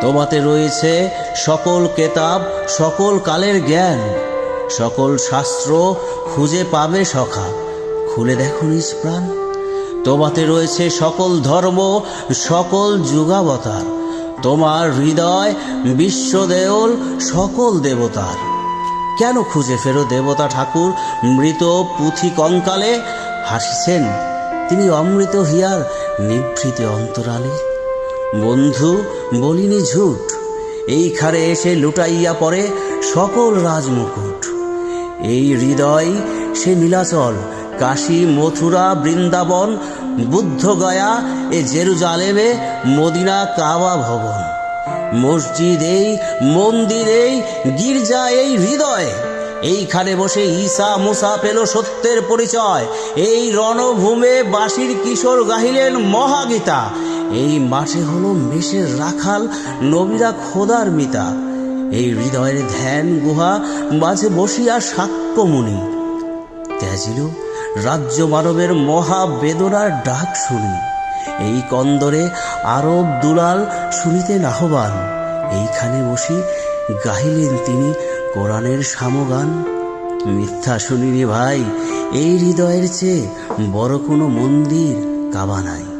তোমাতে রয়েছে সকল কেতাব, সকল কালের জ্ঞান। সকল শাস্ত্র খুঁজে পাবে সখা। খুলে দেখো নিজ প্রাণ। তোমাতে রয়েছে সকল ধর্ম, সকল যুগাবতার। তোমার হৃদয় বিশ্বদেওল, সকল দেবতার। কেন খুঁজে ফেরো দেবতা ঠাকুর? মৃত পুঁথি কঙ্কালে হাসিছেন। তিনি অমৃত হিয়ার নিভৃতে অন্তরালে। বন্ধু, বলিনি ঝুট। এইখানে এসে লুটাইয়া পড়ে সকল রাজমুকুট। এই হৃদয়, সে নীলাচল, কাশী, মথুরা, বৃন্দাবন, বুদ্ধগয়া, এ জেরুজালেমে মদিনা কাবা ভবন। মসজিদ এই, মন্দির এই, গির্জা এই হৃদয়। এইখানে বসে ঈসা মুসা পেল সত্যের পরিচয়। এই রণভূমে বাসির কিশোর গাহিলেন মহাগীতা। এই মাঠে হলো মেষের রাখাল, নবীরা খোদার মিতা। এই হৃদয়ের ধ্যান গুহা, মাঝে বসিয়া সাক্ষ্যমুনি ত্যাজিল রাজ্য মানবের মহা বেদনার ডাক শুনি। এই কন্দরে আরব দুলাল শুনিতেন আহ্বান। এইখানে বসি গাহিলেন তিনি কোরআনের সামগান। মিথ্যা শুনিনি ভাই, এই হৃদয়ের চেয়ে বড় কোনো মন্দির কাবা নাই।